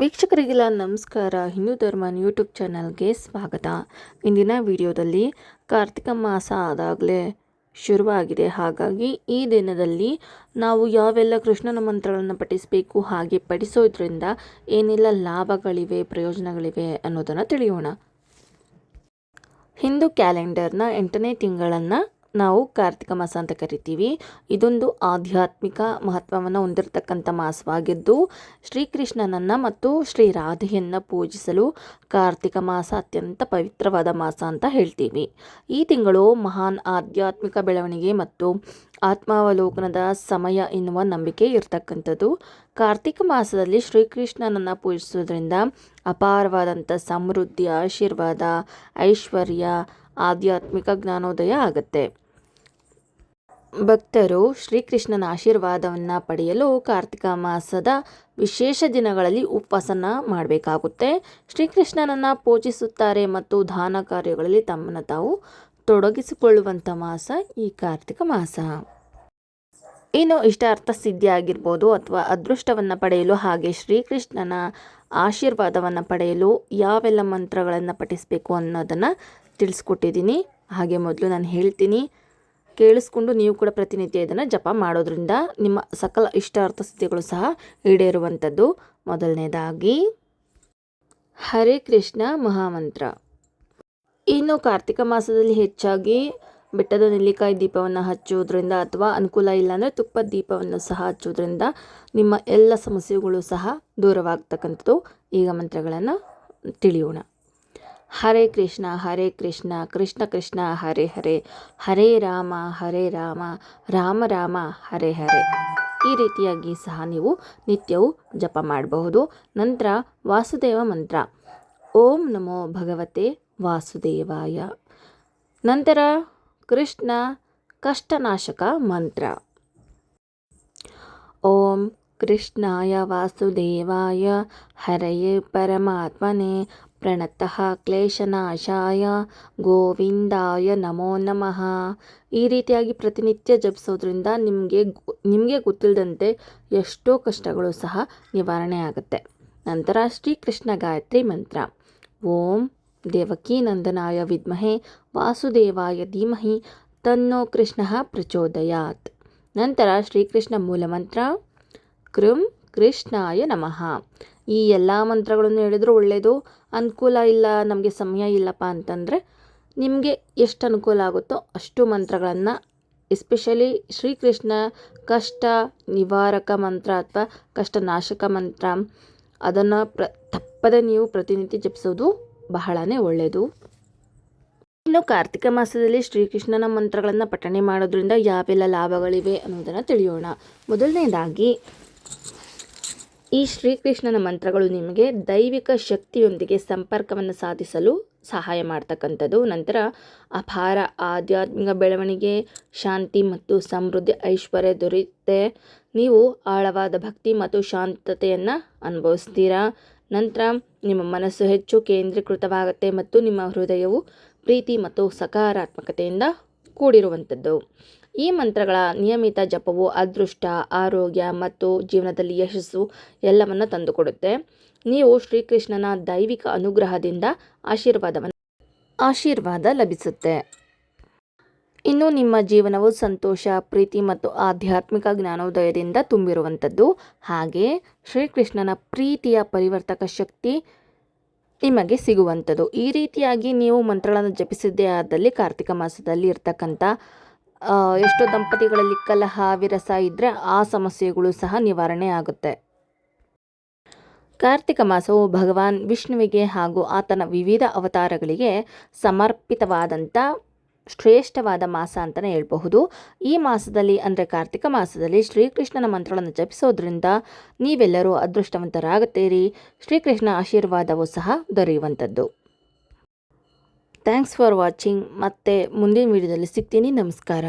ವೀಕ್ಷಕರಿಗೆಲ್ಲ ನಮಸ್ಕಾರ. ಹಿಂದೂ ಧರ್ಮನ್ ಯೂಟ್ಯೂಬ್ ಚಾನಲ್ಗೆ ಸ್ವಾಗತ. ಇಂದಿನ ವಿಡಿಯೋದಲ್ಲಿ ಕಾರ್ತಿಕ ಮಾಸ ಆದಾಗಲೇ ಶುರುವಾಗಿದೆ. ಹಾಗಾಗಿ ಈ ದಿನದಲ್ಲಿ ನಾವು ಯಾವೆಲ್ಲ ಕೃಷ್ಣನ ಮಂತ್ರಗಳನ್ನು ಪಠಿಸಬೇಕು, ಹಾಗೆ ಪಠಿಸೋದ್ರಿಂದ ಏನೆಲ್ಲ ಲಾಭಗಳಿವೆ, ಪ್ರಯೋಜನಗಳಿವೆ ಅನ್ನೋದನ್ನು ತಿಳಿಯೋಣ. ಹಿಂದೂ ಕ್ಯಾಲೆಂಡರ್ನ ಎಂಟನೇ ತಿಂಗಳನ್ನು ನಾವು ಕಾರ್ತಿಕ ಮಾಸ ಅಂತ ಕರಿತೀವಿ. ಇದೊಂದು ಆಧ್ಯಾತ್ಮಿಕ ಮಹತ್ವವನ್ನು ಹೊಂದಿರತಕ್ಕಂಥ ಮಾಸವಾಗಿದ್ದು, ಶ್ರೀಕೃಷ್ಣನನ್ನು ಮತ್ತು ಶ್ರೀ ರಾಧೆಯನ್ನು ಪೂಜಿಸಲು ಕಾರ್ತಿಕ ಮಾಸ ಅತ್ಯಂತ ಪವಿತ್ರವಾದ ಮಾಸ ಅಂತ ಹೇಳ್ತೀವಿ. ಈ ತಿಂಗಳು ಮಹಾನ್ ಆಧ್ಯಾತ್ಮಿಕ ಬೆಳವಣಿಗೆ ಮತ್ತು ಆತ್ಮಾವಲೋಕನದ ಸಮಯ ಎನ್ನುವ ನಂಬಿಕೆ ಇರತಕ್ಕಂಥದ್ದು. ಕಾರ್ತಿಕ ಮಾಸದಲ್ಲಿ ಶ್ರೀಕೃಷ್ಣನನ್ನು ಪೂಜಿಸೋದ್ರಿಂದ ಅಪಾರವಾದಂಥ ಸಮೃದ್ಧಿ, ಆಶೀರ್ವಾದ, ಐಶ್ವರ್ಯ ಆಧ್ಯಾತ್ಮಿಕ ಜ್ಞಾನೋದಯ ಆಗುತ್ತೆ. ಭಕ್ತರು ಶ್ರೀಕೃಷ್ಣನ ಆಶೀರ್ವಾದವನ್ನು ಪಡೆಯಲು ಕಾರ್ತಿಕ ಮಾಸದ ವಿಶೇಷ ದಿನಗಳಲ್ಲಿ ಉಪವಾಸನ ಮಾಡಬೇಕಾಗುತ್ತೆ. ಶ್ರೀಕೃಷ್ಣನನ್ನು ಪೂಜಿಸುತ್ತಾರೆ ಮತ್ತು ದಾನ ಕಾರ್ಯಗಳಲ್ಲಿ ತಮ್ಮನ್ನು ತಾವು ತೊಡಗಿಸಿಕೊಳ್ಳುವಂಥ ಮಾಸ ಈ ಕಾರ್ತಿಕ ಮಾಸ. ಇನ್ನು ಇಷ್ಟಾರ್ಥ ಸಿದ್ಧಿ ಆಗಿರ್ಬೋದು ಅಥವಾ ಅದೃಷ್ಟವನ್ನು ಪಡೆಯಲು ಹಾಗೆ ಶ್ರೀಕೃಷ್ಣನ ಆಶೀರ್ವಾದವನ್ನು ಪಡೆಯಲು ಯಾವೆಲ್ಲ ಮಂತ್ರಗಳನ್ನು ಪಠಿಸಬೇಕು ಅನ್ನೋದನ್ನು ತಿಳಿಸ್ಕೊಟ್ಟಿದ್ದೀನಿ. ಹಾಗೆ ಮೊದಲು ನಾನು ಹೇಳ್ತೀನಿ, ಕೇಳಿಸ್ಕೊಂಡು ನೀವು ಕೂಡ ಪ್ರತಿನಿತ್ಯ ಇದನ್ನು ಜಪ ಮಾಡೋದ್ರಿಂದ ನಿಮ್ಮ ಸಕಲ ಇಷ್ಟಾರ್ಥ ಸ್ಥಿತಿಗಳು ಸಹ ಈಡೇರುವಂಥದ್ದು. ಮೊದಲನೇದಾಗಿ, ಹರೇ ಕೃಷ್ಣ ಮಹಾಮಂತ್ರ. ಇನ್ನು ಕಾರ್ತಿಕ ಮಾಸದಲ್ಲಿ ಹೆಚ್ಚಾಗಿ ಬೆಟ್ಟದ ನೆಲ್ಲಿಕಾಯಿ ದೀಪವನ್ನು ಹಚ್ಚುವುದರಿಂದ ಅಥವಾ ಅನುಕೂಲ ಇಲ್ಲ ಅಂದರೆ ತುಪ್ಪದ ದೀಪವನ್ನು ಸಹ ಹಚ್ಚೋದ್ರಿಂದ ನಿಮ್ಮ ಎಲ್ಲ ಸಮಸ್ಯೆಗಳು ಸಹ ದೂರವಾಗ್ತಕ್ಕಂಥದ್ದು. ಈಗ ಮಂತ್ರಗಳನ್ನು ತಿಳಿಯೋಣ. ಹರೇ ಕೃಷ್ಣ ಹರೇ ಕೃಷ್ಣ ಕೃಷ್ಣ ಕೃಷ್ಣ, ಹರೇ ಹರೇ ಹರೇ ರಾಮ ಹರೇ ರಾಮ ರಾಮ ರಾಮ, ಹರೇ ಹರೇ. ಈ ರೀತಿಯಾಗಿ ಸಹ ನೀವು ನಿತ್ಯವೂ ಜಪ ಮಾಡಬಹುದು. ನಂತರ ವಾಸುದೇವ ಮಂತ್ರ. ಓಂ ನಮೋ ಭಗವತೆ ವಾಸುದೇವಾಯ. ನಂತರ ಕೃಷ್ಣ ಕಷ್ಟನಾಶಕ ಮಂತ್ರ. ಓಂ ಕೃಷ್ಣಾಯ ವಾಸುದೇವಾಯ ಹರಯೇ ಪರಮಾತ್ಮನೆ ಪ್ರಣತಃ ಕ್ಲೇಶನಾಶಾಯ ಗೋವಿಂದಾಯ ನಮೋ ನಮಃ. ಈ ರೀತಿಯಾಗಿ ಪ್ರತಿನಿತ್ಯ ಜಪಿಸೋದ್ರಿಂದ ನಿಮಗೆ ನಿಮಗೆ ಗೊತ್ತಿಲ್ಲದಂತೆ ಎಷ್ಟೋ ಕಷ್ಟಗಳು ಸಹ ನಿವಾರಣೆ ಆಗುತ್ತೆ. ನಂತರ ಶ್ರೀಕೃಷ್ಣ ಗಾಯತ್ರಿ ಮಂತ್ರ. ಓಂ ದೇವಕೀ ನಂದನಾಯ ವಿದ್ಮಹೆ, ವಾಸುದೇವಾಯ ಧೀಮಹಿ, ತನ್ನೋ ಕೃಷ್ಣ ಪ್ರಚೋದಯಾತ್. ನಂತರ ಶ್ರೀಕೃಷ್ಣ ಮೂಲಮಂತ್ರ, ಕೃಂ ಕೃಷ್ಣಾಯ ನಮಃ. ಈ ಎಲ್ಲ ಮಂತ್ರಗಳನ್ನು ಹೇಳಿದ್ರು ಒಳ್ಳೆಯದು ಅನುಕೂಲ ಇಲ್ಲ, ನಮಗೆ ಸಮಯ ಇಲ್ಲಪ್ಪ ಅಂತಂದರೆ ನಿಮಗೆ ಎಷ್ಟು ಅನುಕೂಲ ಆಗುತ್ತೋ ಅಷ್ಟು ಮಂತ್ರಗಳನ್ನು ಎಸ್ಪೆಷಲಿ ಶ್ರೀಕೃಷ್ಣ ಕಷ್ಟ ನಿವಾರಕ ಮಂತ್ರ ಅಥವಾ ಕಷ್ಟನಾಶಕ ಮಂತ್ರ, ಅದನ್ನು ಪ್ರ ತಪ್ಪದೆ ನೀವು ಪ್ರತಿನಿತ್ಯ ಜಪಿಸೋದು ಬಹಳನೇ ಒಳ್ಳೆಯದು ಇನ್ನು ಕಾರ್ತಿಕ ಮಾಸದಲ್ಲಿ ಶ್ರೀಕೃಷ್ಣನ ಮಂತ್ರಗಳನ್ನು ಪಠಣೆ ಮಾಡೋದ್ರಿಂದ ಯಾವೆಲ್ಲ ಲಾಭಗಳಿವೆ ಅನ್ನೋದನ್ನು ತಿಳಿಯೋಣ. ಮೊದಲನೇದಾಗಿ, ಈ ಶ್ರೀಕೃಷ್ಣನ ಮಂತ್ರಗಳು ನಿಮಗೆ ದೈವಿಕ ಶಕ್ತಿಯೊಂದಿಗೆ ಸಂಪರ್ಕವನ್ನು ಸಾಧಿಸಲು ಸಹಾಯ ಮಾಡ್ತಕ್ಕಂಥದ್ದು. ನಂತರ ಅಪಾರ ಆಧ್ಯಾತ್ಮಿಕ ಬೆಳವಣಿಗೆ, ಶಾಂತಿ ಮತ್ತು ಸಮೃದ್ಧಿ, ಐಶ್ವರ್ಯ ದೊರೆಯುತ್ತೆ. ನೀವು ಆಳವಾದ ಭಕ್ತಿ ಮತ್ತು ಶಾಂತತೆಯನ್ನು ಅನುಭವಿಸ್ತೀರಾ? ನಂತರ ನಿಮ್ಮ ಮನಸ್ಸು ಹೆಚ್ಚು ಕೇಂದ್ರೀಕೃತವಾಗುತ್ತೆ ಮತ್ತು ನಿಮ್ಮ ಹೃದಯವು ಪ್ರೀತಿ ಮತ್ತು ಸಕಾರಾತ್ಮಕತೆಯಿಂದ ಕೂಡಿರುವಂಥದ್ದು. ಈ ಮಂತ್ರಗಳ ನಿಯಮಿತ ಜಪವು ಅದೃಷ್ಟ, ಆರೋಗ್ಯ ಮತ್ತು ಜೀವನದಲ್ಲಿ ಯಶಸ್ಸು ಎಲ್ಲವನ್ನು ತಂದುಕೊಡುತ್ತೆ. ನೀವು ಶ್ರೀಕೃಷ್ಣನ ದೈವಿಕ ಅನುಗ್ರಹದಿಂದ ಆಶೀರ್ವಾದವನ್ನು ಆಶೀರ್ವಾದ ಲಭಿಸುತ್ತೆ. ಇನ್ನು ನಿಮ್ಮ ಜೀವನವು ಸಂತೋಷ, ಪ್ರೀತಿ ಮತ್ತು ಆಧ್ಯಾತ್ಮಿಕ ಜ್ಞಾನೋದಯದಿಂದ ತುಂಬಿರುವಂಥದ್ದು. ಹಾಗೆ ಶ್ರೀಕೃಷ್ಣನ ಪ್ರೀತಿಯ ಪರಿವರ್ತಕ ಶಕ್ತಿ ನಿಮಗೆ ಸಿಗುವಂಥದ್ದು. ಈ ರೀತಿಯಾಗಿ ನೀವು ಮಂತ್ರಗಳನ್ನು ಜಪಿಸಿದ್ದೇ ಆದಲ್ಲಿ ಕಾರ್ತಿಕ ಮಾಸದಲ್ಲಿ ಇರ್ತಕ್ಕಂಥ ಎಷ್ಟೋ ದಂಪತಿಗಳಲ್ಲಿ ಕಲಹ, ವಿರಸ ಇದ್ದರೆ ಆ ಸಮಸ್ಯೆಗಳು ಸಹ ನಿವಾರಣೆ ಆಗುತ್ತೆ. ಕಾರ್ತಿಕ ಮಾಸವು ಭಗವಾನ್ ವಿಷ್ಣುವಿಗೆ ಹಾಗೂ ಆತನ ವಿವಿಧ ಅವತಾರಗಳಿಗೆ ಸಮರ್ಪಿತವಾದಂಥ ಶ್ರೇಷ್ಠವಾದ ಮಾಸ ಅಂತಲೇ ಹೇಳಬಹುದು. ಈ ಮಾಸದಲ್ಲಿ ಅಂದರೆ ಕಾರ್ತಿಕ ಮಾಸದಲ್ಲಿ ಶ್ರೀಕೃಷ್ಣನ ಮಂತ್ರಗಳನ್ನು ಜಪಿಸೋದ್ರಿಂದ ನೀವೆಲ್ಲರೂ ಅದೃಷ್ಟವಂತರಾಗುತ್ತೀರಿ. ಶ್ರೀಕೃಷ್ಣ ಆಶೀರ್ವಾದವೂ ಸಹ ದೊರೆಯುವಂಥದ್ದು. ಥ್ಯಾಂಕ್ಸ್ ಫಾರ್ ವಾಚಿಂಗ್ ಮತ್ತೆ ಮುಂದಿನ ವಿಡಿಯೋದಲ್ಲಿ ಸಿಗ್ತೀನಿ. ನಮಸ್ಕಾರ.